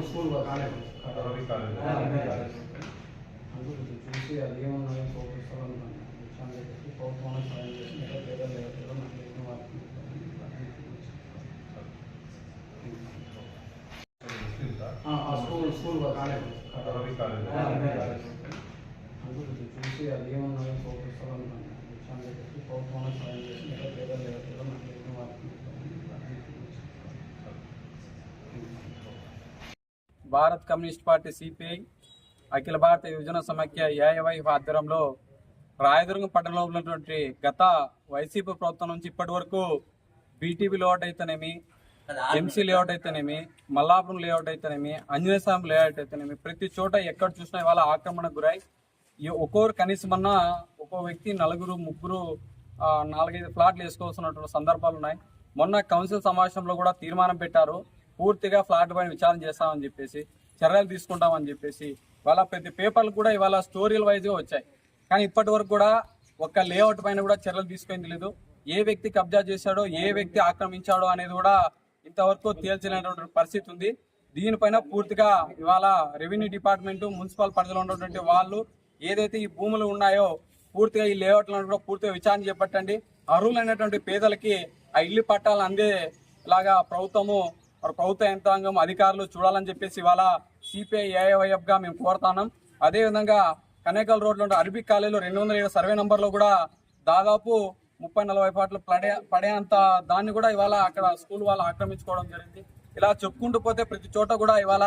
కాలేదు అందుకు చూసి అది ఏమన్నా చూపిస్తాను వచ్చాను చెప్పి ప్రభుత్వం సాయం చేసి ఇంకా వేరే లేకపోతే నాకు తెలిసిన వారికి ముస్లింసా? ఆ, ఆ స్కూల్ స్కూల్ కాలేదు అరబీ కాలేజ్. అందుకు చూసి అది Bharat communist party CPI Akhila Bharata Yuvajana Samakhya ఏఐవై ఆధ్వర్యంలో రాయదుర్గం పట్టణంలో ఉన్నటువంటి గత వైసీపీ ప్రభుత్వం నుంచి ఇప్పటి వరకు బీటీవీ లేఅవుట్ అయితేనేమి ఎంసీ లేఅవుట్ అయితేనేమి మల్లాపురం లేఅవుట్ అయితేనేమి ఆంజనేయ స్వామి లేఅవుట్ అయితేనేమి ప్రతి చోట ఎక్కడ చూసినా ఇవాళ ఆక్రమణకు గురై ఈ ఒక్కొక్కరు కనీసం ఒక్కో వ్యక్తి నలుగురు ముగ్గురు నాలుగైదు ఫ్లాట్లు వేసుకోవాల్సినటువంటి సందర్భాలు ఉన్నాయి. మొన్న కౌన్సిల్ సమావేశంలో కూడా తీర్మానం పెట్టారు. పూర్తిగా ఫ్లాట్ పైన విచారణ చేస్తామని చెప్పేసి చర్యలు తీసుకుంటామని చెప్పేసి వాళ్ళ ప్రతి పేపర్లు కూడా ఇవాళ స్టోరీల వైజ్గా వచ్చాయి. కానీ ఇప్పటి వరకు కూడా ఒక్క లేఅవుట్ పైన కూడా చర్యలు తీసుకుంది లేదు. ఏ వ్యక్తి కబ్జా చేశాడో ఏ వ్యక్తి ఆక్రమించాడో అనేది కూడా ఇంతవరకు తేల్చలేనటువంటి పరిస్థితి ఉంది. దీనిపైన పూర్తిగా ఇవాళ రెవెన్యూ డిపార్ట్మెంట్ మున్సిపల్ పరిధిలో ఉన్నటువంటి వాళ్ళు ఏదైతే ఈ భూములు ఉన్నాయో పూర్తిగా ఈ లేఅవుట్లను కూడా పూర్తిగా విచారణ చేపట్టండి. అర్హులైనటువంటి పేదలకి ఆ ఇల్లు పట్టాలు అందేలాగా ప్రభుత్వము మరి ప్రభుత్వ యంత్రాంగం అధికారులు చూడాలని చెప్పేసి ఇవాళ సిపిఐ ఏఐవైఎఫ్ మేము కోరుతున్నాం అదేవిధంగా కనేకల్ రోడ్లో ఉండే అరబిక్ కాలేజీలో రెండు వందల ఏడు సర్వే నెంబర్లో కూడా దాదాపు ముప్పై నలభై పాటలు పడే పడేంత దాన్ని కూడా ఇవాళ అక్కడ స్కూల్ వాళ్ళు ఆక్రమించుకోవడం జరిగింది. ఇలా చెప్పుకుంటూ పోతే ప్రతి చోట కూడా ఇవాళ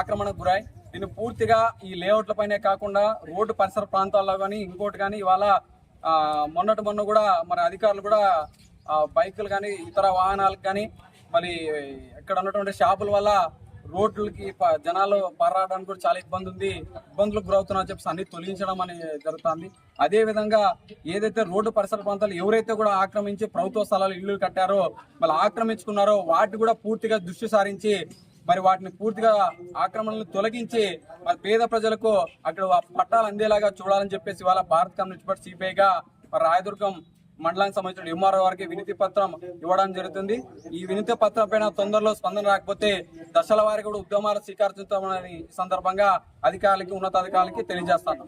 ఆక్రమణకు గురై దీన్ని పూర్తిగా ఈ లేఅవుట్ల పైనే కాకుండా రోడ్డు పరిసర ప్రాంతాల్లో కానీ ఇంకోటి కానీ ఇవాళ మొన్నటి మొన్న కూడా మరి అధికారులు కూడా బైకులు కానీ ఇతర వాహనాలకు కానీ మరి ఇక్కడ ఉన్నటువంటి షాపుల వల్ల రోడ్లకి ప- జనాలు పర్రాడడానికి కూడా చాలా ఇబ్బంది ఉంది. ఇబ్బందులకు గురవుతున్నా చెప్పి అన్ని తొలగించడం అనేది జరుగుతుంది. అదేవిధంగా ఏదైతే రోడ్డు పరిసర ప్రాంతాలు ఎవరైతే కూడా ఆక్రమించి ప్రభుత్వ స్థలాలు ఇల్లు కట్టారో మళ్ళీ ఆక్రమించుకున్నారో వాటి కూడా పూర్తిగా దృష్టి సారించి మరి వాటిని పూర్తిగా ఆక్రమణలు తొలగించి మరి పేద ప్రజలకు అక్కడ పట్టాలు అందేలాగా చూడాలని చెప్పేసి వాళ్ళ భారత కమ్యూనిస్ట్ పార్టీ సిపిఐగా మరి రాయదుర్గం మండలానికి సంబంధించిన ఎంఆర్ఓ వారికి వినతి పత్రం ఇవ్వడం జరుగుతుంది. ఈ వినతి పత్రం పైన తొందరలో స్పందన రాకపోతే దశల వారికి కూడా ఉద్యమాలు స్వీకరించుతామని ఈ సందర్భంగా అధికారులకి ఉన్నతాధికారులకి తెలియజేస్తాను.